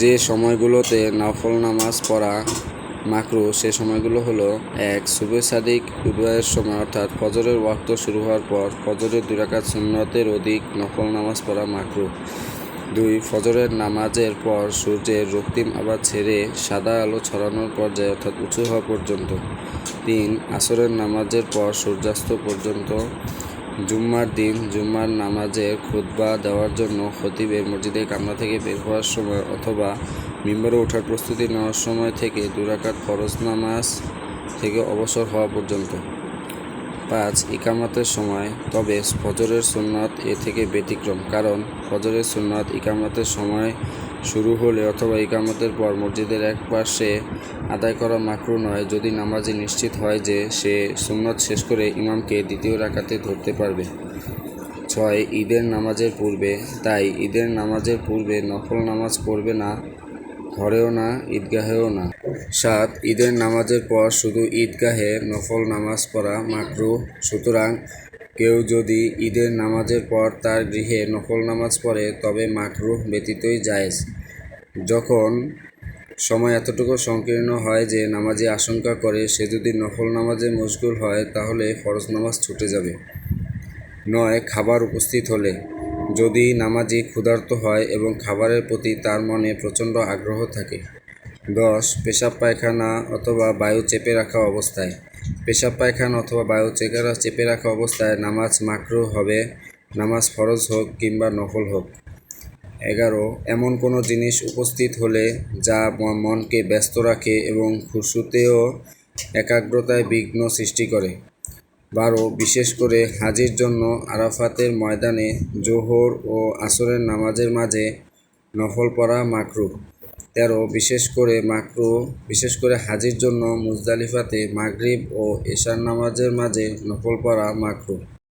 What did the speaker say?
যে সময়গুলোতে নফল নামাজ পড়া মাকরু, সে সময়গুলো হলো এক সুবে সাদিক উদয়ের সময়, অর্থাৎ ফজরের ওয়াক্ত শুরু হওয়ার পর ফজরের দুই রাকাত সুন্নতের অধিক নফল নামাজ পড়া মাকরু। দুই, ফজরের নামাজের পর সূর্যের রক্তিম আবার ছেড়ে সাদা আলো ছড়ানোর পর্যায়ে, অর্থাৎ উঁচু হওয়া পর্যন্ত। তিন, আসরের নামাজের পর সূর্যাস্ত পর্যন্ত জুম্মার দিন, জুম্মার নামাজের খুতবা দেওয়ার জন্য খতিবের মসজিদের কামরা থেকে বের হওয়ার সময় অথবা মিম্বরে ওঠার প্রস্তুতি নেওয়ার সময় থেকে দুরাকাত ফরজ নামাজ থেকে অবসর হওয়া পর্যন্ত। পাঁচ, ইকামতের সময়, তবে ফজরের সুন্নাত এ থেকে ব্যতিক্রম। কারণ, ফজরের সুন্নাত ইকামতের সময় শুরু হলে অথবা ইকামতের পর মসজিদের এক পাশে আদায় করা মাকরু নয়, যদি নামাজি নিশ্চিত হয় যে সে সুন্নত শেষ করে ইমামকে দ্বিতীয় রাকাতে ধরতে পারবে। ছয়, ঈদের নামাজের পূর্বে, তাই ঈদের নামাজের পূর্বে নফল নামাজ পড়বে না, ঘরেও না, ঈদগাহেও না। সাত, ঈদের নামাজের পর শুধু ঈদগাহে নফল নামাজ পড়া মাকরু, সুতরাং কেউ যদি ঈদের নামাজের পর তার গৃহে নফল নামাজ পড়ে, তবে মাকরু ব্যতীতই জায়েজ। যখন সময় এতটুকু সংকীর্ণ হয় যে নামাজি আশঙ্কা করে, সে যদি নফল নামাজে মশগুল হয়, তাহলে ফরজ নামাজ ছুটে যাবে। নয়, খাবার উপস্থিত হলে। যদি নামাজি ক্ষুধার্ত হয় এবং খাবারের প্রতি তার মনে প্রচণ্ড আগ্রহ থাকে। দশ, পেশাব পায়খানা অথবা বায়ু চেপে রাখা অবস্থায়। পেশাব পায়খানা অথবা বায়ু চেকারা চেপে রাখা অবস্থায় নামাজ মাকরু হবে, নামাজ ফরজ হোক কিংবা নফল হোক। এগারো, এমন কোনো জিনিস উপস্থিত হলে যা মনকে ব্যস্ত রাখে এবং খুশুতেও একাগ্রতায় বিঘ্ন সৃষ্টি করে। বারো, বিশেষ করে হাজির জন্য আরাফাতের ময়দানে জোহর ও আসরের নামাজের মাঝে নফল পড়া মাকরু তেরো, বিশেষ করে মাকরু, বিশেষ করে হাজির জন্য মুজদালিফাতে মাগরিব ও এশার নামাজের মাঝে নকল পড়া মাকরু।